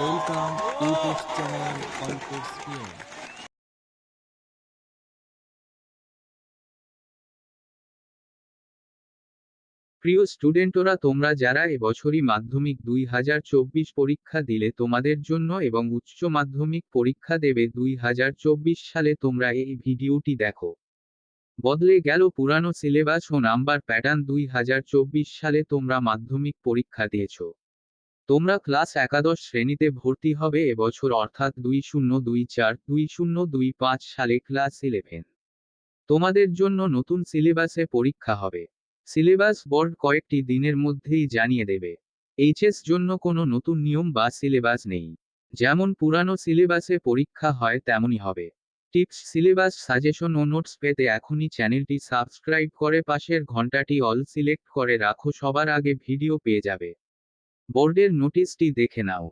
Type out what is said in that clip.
Channel Context PM. প্রিয় স্টুডেন্টরা, তোমরা যারা এবছরই মাধ্যমিক দুই হাজার চব্বিশ পরীক্ষা দিলে, তোমাদের জন্য এবং উচ্চ মাধ্যমিক পরীক্ষা দেবে দুই হাজার চব্বিশ সালে তোমরা এই ভিডিওটি দেখো বদলে গেল পুরানো সিলেবাস ও নাম্বার প্যাটার্ন দুই হাজার চব্বিশ সালে তোমরা মাধ্যমিক পরীক্ষা দিয়েছ তোমরা ক্লাস একাদশ শ্রেণীতে ভর্তি হবে এবছর অর্থাৎ দুই শূন্য দুই চার দুই শূন্য দুই পাঁচ সালে ক্লাস ইলেভেন। তোমাদের জন্য নতুন সিলেবাসে পরীক্ষা হবে। সিলেবাস বোর্ড কয়েকটি দিনের মধ্যেই জানিয়ে দেবে। এইচএস জন্য কোনো নতুন নিয়ম বা সিলেবাস নেই। যেমন পুরানো সিলেবাসে পরীক্ষা হয় তেমনই হবে। টিপস, সিলেবাস, সাজেশন ও নোটস পেতে এখনই চ্যানেলটি সাবস্ক্রাইব করে পাশের ঘন্টাটি অল সিলেক্ট করে রাখো, সবার আগে ভিডিও পেয়ে যাবে। বোর্ডের নোটিশটি দেখে নাও।